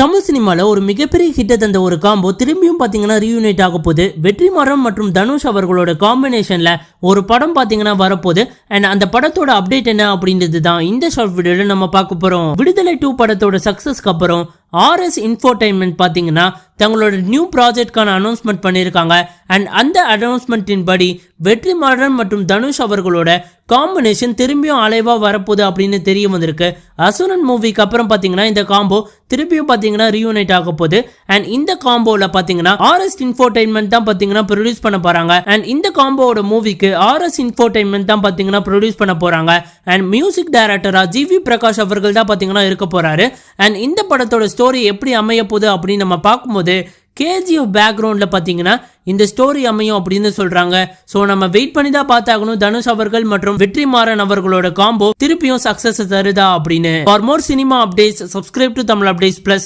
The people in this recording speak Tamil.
தமிழ் சினிமாவில் ஒரு மிகப்பெரிய ஹிட்டை தந்த ஒரு காம்போ திரும்பியும் பார்த்தீங்கன்னா ரீயூனைட் ஆக போகுது. வெற்றிமாறன் மற்றும் தனுஷ் அவர்களோட காம்பினேஷனில் ஒரு படம் பார்த்தீங்கன்னா வரப்போகுது. அண்ட் அந்த படத்தோட அப்டேட் என்ன அப்படின்றது தான் இந்த ஷார்ட் வீடியோவில் நம்ம பார்க்க போகிறோம் விடுதலை டூ படத்தோட சக்ஸஸ்க்கு அப்புறம் ஆர்எஸ் இன்ஃபோர்டைன்மெண்ட் பார்த்தீங்கன்னா தங்களோட நியூ ப்ராஜெக்ட்கான அனௌன்ஸ்மெண்ட் பண்ணியிருக்காங்க. அண்ட் அந்த அனௌன்ஸ்மெண்ட்டின் படி வெற்றி மாறன் மற்றும் தனுஷ் அவர்களோட காம்பினேஷன் திரும்பியும் அலைவா வரப்போகுது அப்படின்னு தெரிய வந்திருக்கு. அசுரன் மூவிக்கு அப்புறம் பார்த்தீங்கன்னா இந்த காம்போ திரும்பியும் பார்த்தீங்கன்னா ரீயூனைட் ஆக போகுது. அண்ட் இந்த காம்போவில் பார்த்தீங்கன்னா ஆர்எஸ் இன்ஃபோர்டைன்மெண்ட் தான் பார்த்தீங்கன்னா ப்ரொடியூஸ் பண்ண போகிறாங்க அண்ட் இந்த காம்போவோட மூவிக்கு ஆர்எஸ் இன்ஃபோர்டைன்மெண்ட் தான் பார்த்தீங்கன்னா ப்ரொடியூஸ் பண்ண போகிறாங்க அண்ட் மியூசிக் டைரக்டரா ஜிவி பிரகாஷ் அவர்கள் தான் பார்த்தீங்கன்னா இருக்க போகிறாரு அண்ட் இந்த படத்தோட ஸ்டோரி எப்படி அமைய போகுது அப்படின்னு நம்ம பார்க்கும்போது கேஜிஎஃப் பேக்ரவுண்டில் பார்த்தீங்கன்னா இந்த ஸ்டோரி அமையும் அப்படின்னு சொல்கிறாங்க ஸோ நம்ம வெயிட் பண்ணி தான் பார்த்தாகணும். தனுஷ் அவர்கள் மற்றும் வெற்றிமாறன் அவர்களோட காம்போ திருப்பியும் சக்ஸஸ் தருதா அப்படின்னு. For more cinema updates subscribe to Tamil updates plus